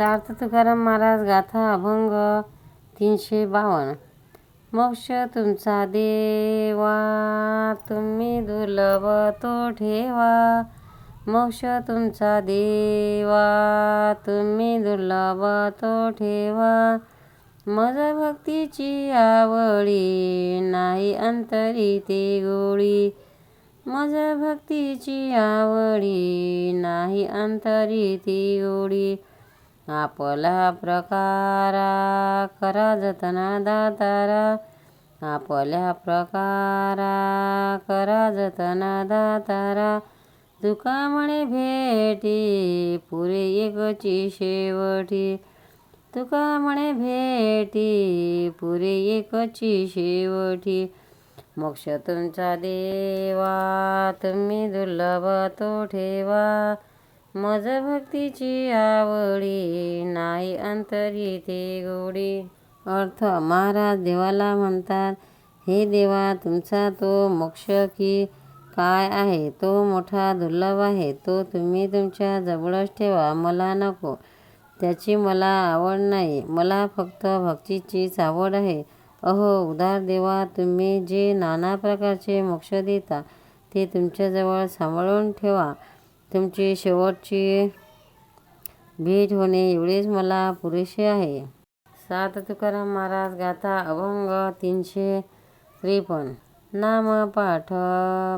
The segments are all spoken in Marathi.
सार्थ तुकाराम महाराज गाथा अभंग तीनशे बावन्न. मोक्ष तुमचा देवा तुम्ही दुर्लभ तो ठेवा. मोक्ष तुमचा देवा तुम्ही दुर्लभ तो ठेवा. मज भक्तीची आवडी नाही अंतरी ते गोळी. मज भक्तीची आवडी नाही अंतरी ती गोडी आपला प्रकारा करा जतना दातारा. आपल्या प्रकारा करा जतना दातारा. तुका म्हणे भेटी पुरे एकची शेवटी. तुका म्हणे भेटी पुरे एकची शेवटी. मोक्ष तुमचा देवा तुम्ही दुर्लभ तो ठेवा. मज भक्तीची आवडी नाही अंतरी ते गोडी. अर्थ महाराज देवाला म्हणतात हे देवा तुमचा तो मोक्ष की काय आहे? तो मोठा दुर्लभ आहे. तो तुम्ही तुमच्या जवळच ठेवा. मला नको. त्याची मला आवड नाही. मला फक्त भक्तीचीच आवड आहे. अहो उदार देवा तुम्ही जे नाना प्रकारचे मोक्ष देता ते तुमच्याजवळ सांभाळून ठेवा. तुमची शेवटची भेट होणे एवढेच मला पुरेसे आहे. सात तुकाराम महाराज गाथा अभंग तीनशे त्रेपन्न. नाम पाठ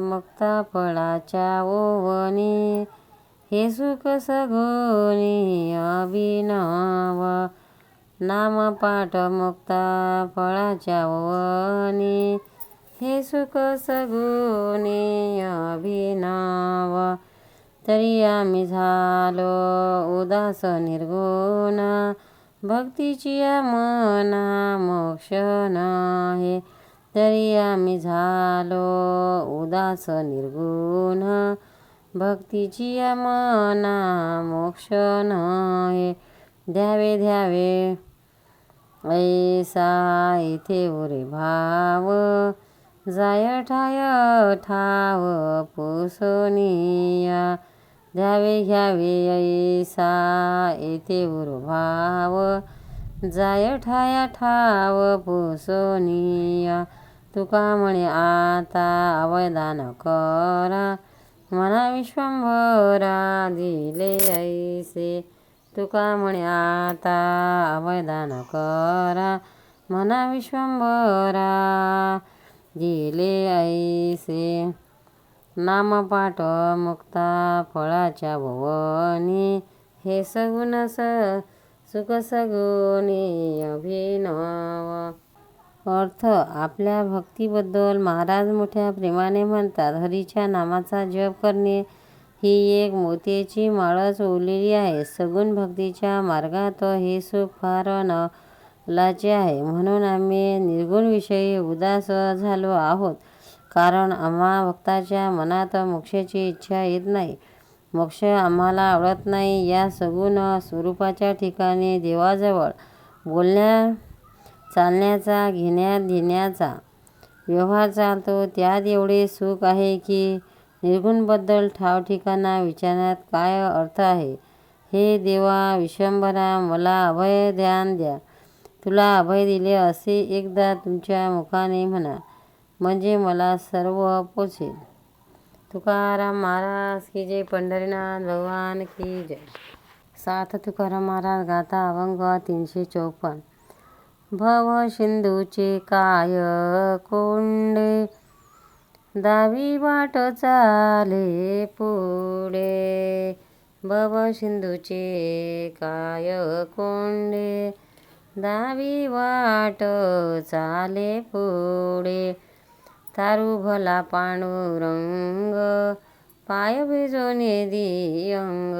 मुक्ता फळाच्या ओवणी हे सुख सगोनी अभिनव. नाम पाठ मुक्ता फळाच्या ओवणी हे सुख सगुणी अभिनव. तरी आम्ही झालो उदास निर्गुण. भक्तीची मना मोक्ष नाही. तरी आम्ही झालो उदास निर्गुण. भक्तीची मना मोक्ष नाही. द्यावे द्यावे. ऐसा इथे उरे भाव. जाय ठाय ठाव पुसनिया. द्यावे घ्यावे ऐसा येथे भाव। जाय ठाया ठाव पुसनिया तुका म्हणे आता अवदान करा। मना विश्वंभरा दिले ऐसे। तुका म्हणे आता अवदान करा। मना विश्वंभरा दिले ऐसे। नामपाठ मुक्ता फळाच्या भवनी हे सगुण स सुख सगुणी अभिनव. अर्थ आपल्या भक्तीबद्दल महाराज मोठ्या प्रेमाने म्हणतात हरीच्या नामाचा जप करणे ही एक मोत्याची माळच ओलेली आहे. सगुण भक्तीच्या मार्गात हे सुख फार नवलाचे आहे. म्हणून आम्ही निर्गुणविषयी उदास झालो आहोत. कारण आम्हा भक्ताच्या मनात मोक्षाची इच्छा येत नाही. मोक्ष आम्हाला आवडत नाही. या सगुण स्वरूपाच्या ठिकाणी देवाजवळ बोलण्या चालण्याचा घेण्या देण्याचा व्यवहार चालतो त्यात एवढे सुख आहे की निर्गुणबद्दल ठाव ठिकाणा विचारण्यात काय अर्थ आहे? हे देवा विश्वंभरा मला अभय ध्यान द्या. तुला अभय दिले असे एकदा तुमच्या मुखाने म्हणा. म्हणजे मला सर्व पोचेल. तुकाराम महाराज की जय. पंढरीनाथ भगवान की जय. साथ तुकाराम महाराज गाता अभंग तीनशे चौपन्न. भव सिंधूचे काय कोंडे? दावी वाट चाले पुढे. भव सिंधूचे काय कोंडे? दावी वाट चाले पुढे. तारु भला पाणो रङ्ग पाय भिजो अङ्ग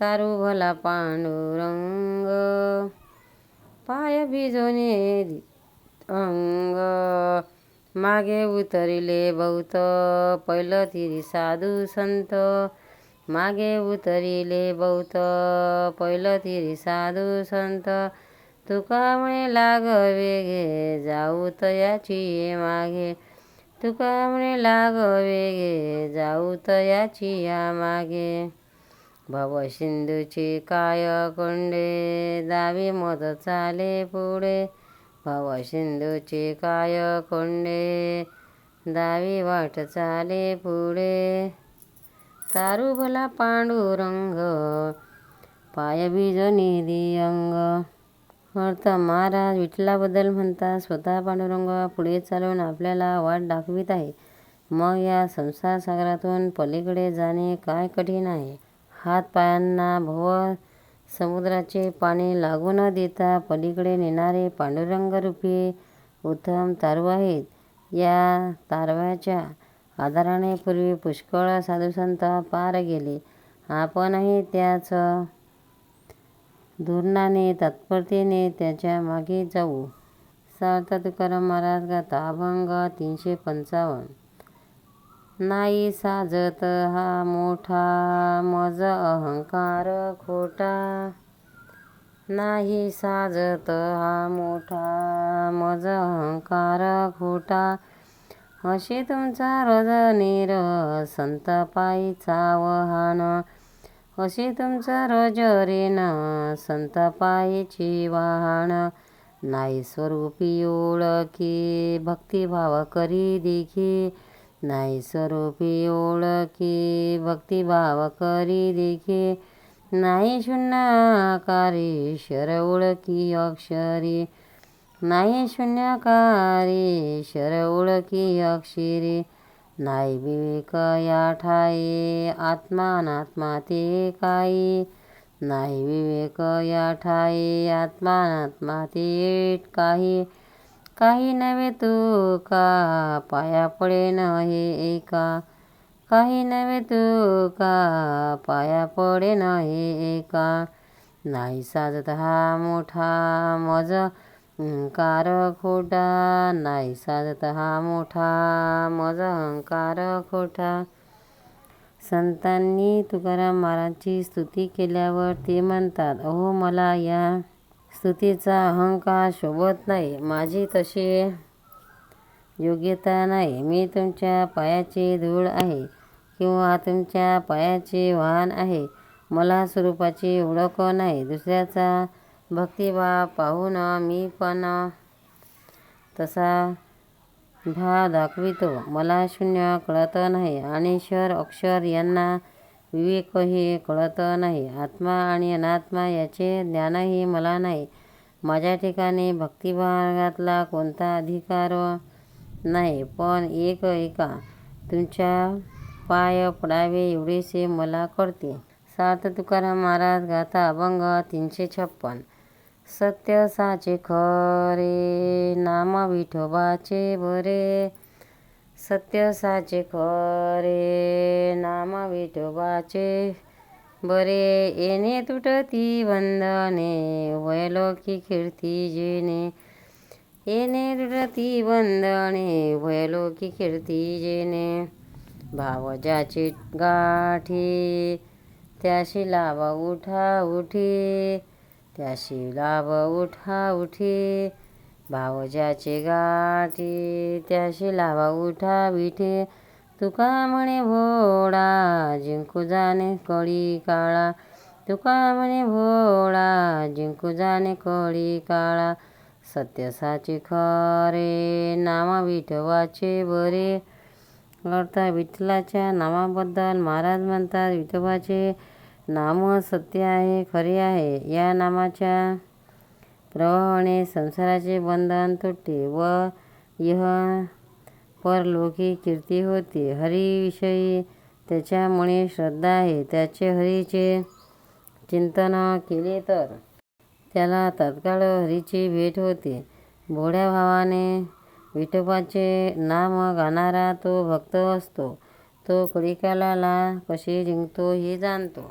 तारु भला पाणो रङ्ग पाय भिजो अङ्ग मागे उतरिले बहुत पहिलोतिर साधु सन्त मागे उतरिले बहुत पहिलोतिर साधु सन्त तुका लाग लागे जाऊ त याची मागे। तुका म्हणे लागवे गे जाऊ तयाची या मागे. भव सिंधूची काय कोंडे दावी मत चाले पुढे. भव सिंधूची काय कोंडे दावी वाट चाले पुढे. तारू भला पांडुरंग पाय बीज निधी अंग अर्थ महाराज विठ्ठलाबद्दल म्हणतात स्वतः पांडुरंग पुढे चालून आपल्याला वाट दाखवित आहे. मग या संसार सागरातून पलीकडे जाणे काय कठीण आहे? हात पायांना भव समुद्राचे पाणी लागू न देता पलीकडे नेणारे पांडुरंगरूपी उत्तम तारू आहेत. या तारव्याच्या आधाराने पूर्वी पुष्कळ साधुसंत पार गेले. आपणही त्याच धोरणाने तत्परतेने त्याच्यामागे जाऊ. सार्थ तुकाराम महाराज गाथा अभंग तीनशे पंचावन्न. नाही साजत हा मोठा मज अहंकार खोटा. नाही साजत हा मोठा मज अहंकार खोटा. असे तुमचा रजनीर संत पायी वहान अशी तुमचा रजरेन रेना संतापायची वाहन. नाही स्वरूपी ओळखी भक्तिभाव करी देखी. नाही स्वरूपी ओळखी भक्तिभाव करी देखी. नाही शून्यकारी शर ओळखी अक्षरी. नाही शून्यकारी शर ओळखी अक्षरी. नाही विवेक या ठाई आत्मा ते काही नाही विवेक या ठाई आत्मा ते काही काही नव्हे तू का पाया पडे न हे एका। काही नव्हे तू का पाया पडे न हे एका। नाही साजत हा मोठा मज अहंकार खोटा नाही साधत हा मोठा. मज अहंकार खोटा. संतांनी तुकाराम महाराजची स्तुती केल्यावर ते म्हणतात अहो मला या स्तुतीचा अहंकार शोभत नाही. माझी तशी योग्यता नाही. मी तुमच्या पायाची धूळ आहे किंवा तुमच्या पायाचे वाहन आहे. मला स्वरूपाची ओळख नाही. दुसऱ्याचा भक्तिभाव पाहून मी पण. तसा भाव दाखवितो. मला शून्य कळत नाही आणि शर अक्षर यांना विवेकही कळत नाही. आत्मा आणि अनात्मा याचे ज्ञानही मला नाही. माझ्या ठिकाणी भक्तिभागातला कोणता अधिकार नाही पण एक एका तुमच्या पाय पडावे एवढेसे मला कळते. सार्थ तुकाराम महाराज गाथा अभंग तीनशे छप्पन. सत्य साचे खरे नाम विठोबाचे बरे. सत्य साचे खरे नाम विठोबाचे बरे. येणे तुटती वंदने वयलोकी कीर्ती जेने येणे तुटती वंदने वयलोकी कीर्ती जेने भाव ज्याची गाठी त्याशी लावा उठा उठी. त्याशी लाभ उठा उठी. भावजाचे गाठी त्याशी लाभ उठा विठे. तुका म्हणे भोळा जिंकू जाणे कळी काळा. तुका म्हणे भोळा जिंकू जाणे कळी काळा. सत्य साचे खरे नामा विठवाचे बरे. अर्थ विठ्ठलाच्या नामाबद्दल महाराज म्हणतात विठोबाचे नाम सत्य आहे खरे आहे. या नामाच्या प्रभावाने संसाराचे बंधन तुटते व यह परलोकी कीर्ती होते. हरीविषयी त्याच्यामुळे श्रद्धा आहे. त्याचे हरीचे चिंतन केले तर त्याला तत्काळ हरीची भेट होते. भोळ्या भावाने विठोबाचे नाम गाणारा तो भक्त असतो. तो कलिकालाला कसे जिंकतो हे जाणतो.